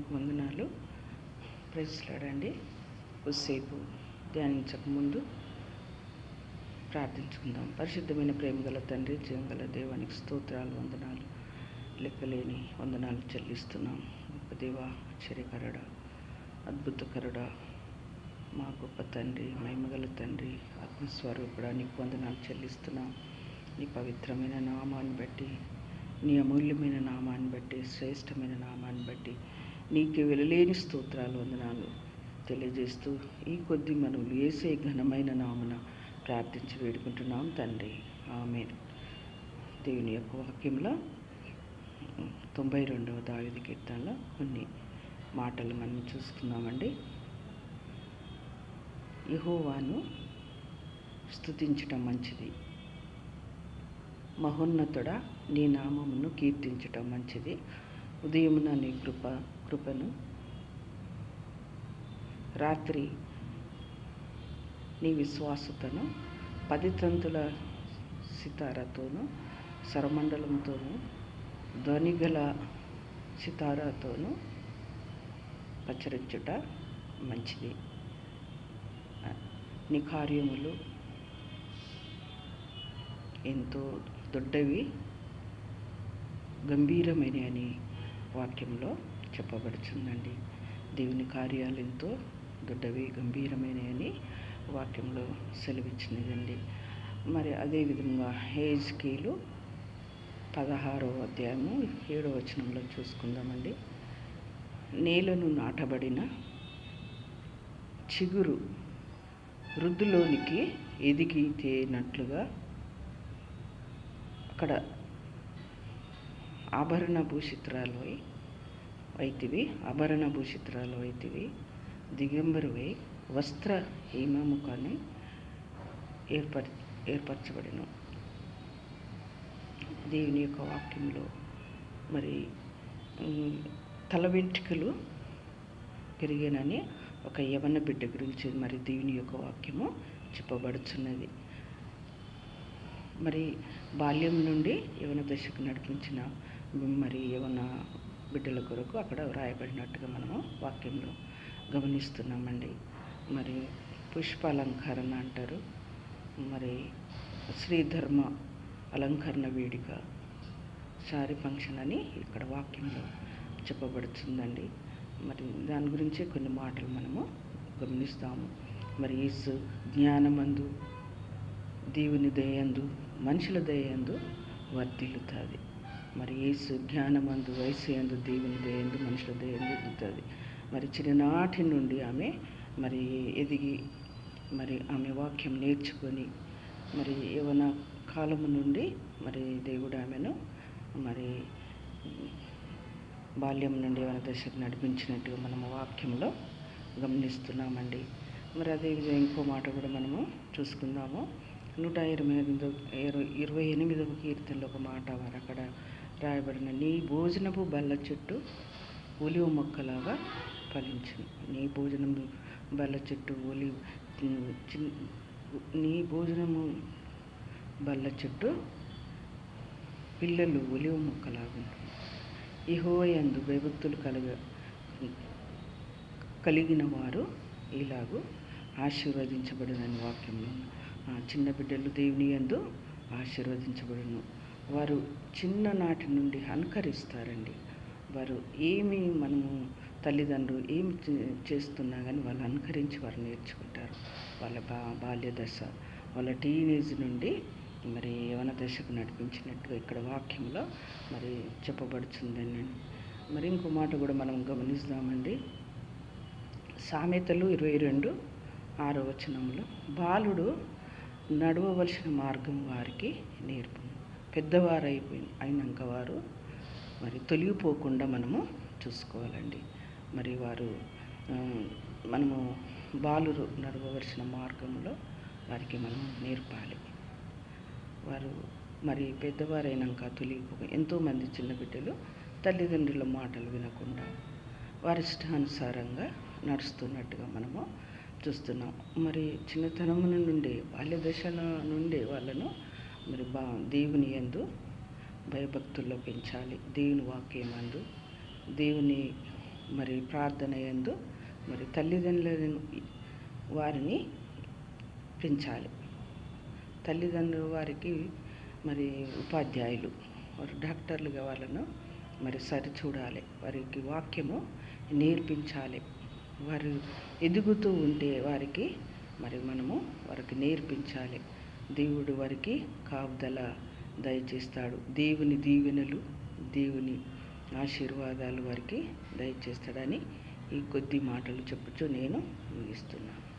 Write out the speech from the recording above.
మీకు వందనాలు ప్రజలాడండి. కొద్దిసేపు ధ్యానించక ముందు ప్రార్థించుకుందాం. పరిశుద్ధమైన ప్రేమ గల తండ్రి జీవంగల దేవానికి స్తోత్రాలు వందనాలు లెక్కలేని వందనాలు చెల్లిస్తున్నాం. గొప్ప దేవ ఆశ్చర్యకరుడ అద్భుతకరుడ మా గొప్ప తండ్రి మహిమగల తండ్రి ఆత్మస్వరూపుడా నీకు వందనాలు చెల్లిస్తున్నాం. నీ పవిత్రమైన నామాన్ని బట్టి నీ అమూల్యమైన నామాన్ని బట్టి శ్రేష్టమైన నామాన్ని బట్టి నీకు వెలలేని స్తోత్రాలు వందనాలు తెలియజేస్తూ ఈ కొద్ది మనవులు వేసే ఘనమైన నామున ప్రార్థించి వేడుకుంటున్నాం తండ్రి. ఆమె దేవుని యొక్క వాక్యంలో తొంభై రెండవ దావిది కీర్తనలో కొన్ని మాటలు మనం చూసుకున్నామండి యహోవాను స్తుతించటం మంచిది. మహోన్నతుడ నీ నామమును కీర్తించటం మంచిది. ఉదయమున నీ కృప కృపను రాత్రి నీ విశ్వాసతను పది తంతుల సితారాతోనూ సరమండలంతోనూ ధ్వనిగల సితారాతోనూ పచ్చరించుట మంచిది. నీ కార్యములు ఎంతో దొడ్డవి గంభీరమైన అని వాక్యంలో చెప్పబడుచుందండి దేవుని కార్యాలు ఎంతో దొడ్డవి గంభీరమైన వాక్యంలో సెలవిచ్చినదండి. మరి అదేవిధంగా హేజ్కీలు పదహారో అధ్యాయము ఏడో వచనంలో చూసుకుందామండి. నేలను నాటబడిన చిగురు వృద్ధులోనికి ఎదిగితేనట్లుగా అక్కడ ఆభరణ భూషిత్రాలు అయితివి ఆభరణ భూషిత్రాలు అయితివి దిగంబరువై వస్త్ర హేమముఖాన్ని ఏర్పర ఏర్పరచబడిన. దేవుని యొక్క వాక్యంలో మరి తల వెంట్రుకలు పెరిగానని ఒక యవన బిడ్డ గురించి మరి దేవుని యొక్క వాక్యము చెప్పబడుచున్నది. మరి బాల్యం నుండి యవన దశకు నడిపించిన మరి యవన బిడ్డల కొరకు అక్కడ వ్రాయబడినట్టుగా మనము వాక్యంలో గమనిస్తున్నామండి. మరి పుష్పాలంకరణ అంటారు. మరి శ్రీధర్మ అలంకరణ వేడుక శారీ ఫంక్షన్ అని ఇక్కడ వాక్యంలో చెప్పబడుతుందండి. మరి దాని గురించే కొన్ని మాటలు మనము గమనిస్తాము. మరి యేసు జ్ఞానమందు దేవుని దయందు మనుషుల దయందు వర్ధిల్లుతుంది మరి యేసు జ్ఞానమందు వయసు ఎందు దేవుని దయందు మనుషుల దయందు ఎదుగుతుంది. మరి చిన్ననాటి నుండి ఆమె మరి ఎదిగి మరి ఆమె వాక్యం నేర్చుకొని మరి యవన కాలము నుండి మరి దేవుడు ఆమెను మరి బాల్యం నుండి యవన దశకు నడిపించినట్టు మనము వాక్యంలో గమనిస్తున్నామండి. మరి అదేవిధంగా ఇంకో మాట కూడా మనము చూసుకుందాము. నూట ఇరవై ఎనిమిది ఇరవై ఎనిమిదవ కీర్తనలో ఒక మాట వారు అక్కడ రాయబడిన నీ భోజనపు బల్ల చెట్టు ఒలివ మొక్కలాగా ఫలించింది నీ భోజనము బల్ల చెట్టు ఒలి నీ భోజనము బల్ల చెట్టు పిల్లలు ఒలివ మొక్కలాగా ఉంటుంది ఇహోయందు విభక్తులు కలగ కలిగిన వారు ఇలాగూ ఆశీర్వదించబడినని వాక్యంలో చిన్న బిడ్డలు దేవుని ఎందు ఆశీర్వదించబడును. వారు చిన్ననాటి నుండి అనుకరిస్తారండి. వారు ఏమి మనము తల్లిదండ్రులు ఏమి చేస్తున్నా కానీ వాళ్ళు అనుకరించి వారు నేర్చుకుంటారు. వాళ్ళ బా బాల్య దశ వాళ్ళ టీనేజ్ నుండి మరి యవన దశకు నడిపించినట్టుగా ఇక్కడ వాక్యంలో మరి చెప్పబడుతుందని మరి ఇంకో మాట కూడా మనం గమనిస్తామండి. సామెతలు ఇరవై రెండు ఆరో వచనంలో బాలుడు నడవవలసిన మార్గం వారికి నేర్పు. పెద్దవారు అయిపోయి అయినాక వారు మరి తొలిగిపోకుండా మనము చూసుకోవాలండి. మరి వారు మనము బాలురు నడవవలసిన మార్గంలో వారికి మనం నేర్పాలి. వారు మరి పెద్దవారైనాక తొలగిపో ఎంతోమంది చిన్న బిడ్డలు తల్లిదండ్రుల మాటలు వినకుండా వారి ఇష్టానుసారంగా నడుస్తున్నట్టుగా మనము చూస్తున్నాం. మరి చిన్నతనం నుండి బాల్య దశల నుండి వాళ్ళను మరి బా దేవుని ఎందు భయభక్తుల్లో పెంచాలి. దేవుని వాక్యం అందు దేవుని మరి ప్రార్థన ఎందు మరి తల్లిదండ్రులను వారిని పెంచాలి. తల్లిదండ్రులు వారికి మరి ఉపాధ్యాయులు వారు డాక్టర్లుగా వాళ్ళను మరి సరిచూడాలి వారికి వాక్యము నేర్పించాలి. వారు ఎదుగుతూ ఉంటే వారికి మరి మనము వారికి నేర్పించాలి. దేవుడు వారికి కాపుదల దయచేస్తాడు. దేవుని దీవెనలు దేవుని ఆశీర్వాదాలు వారికి దయచేస్తాడని ఈ కొద్ది మాటలు చెప్పుచూ నేను ముగిస్తున్నాను.